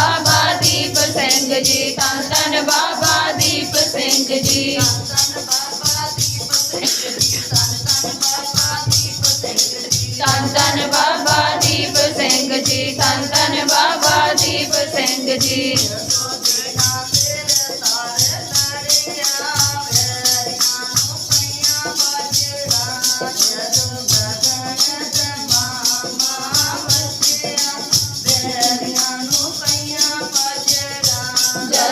बाबा दीप सिंह जी तन तन बाबा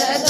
Yeah.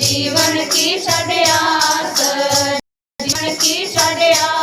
ਜੀਵਨ ਕੀ ਛੜਿਆਸ ਜੀਵਨ ਕੀ ਛੜਿਆਸ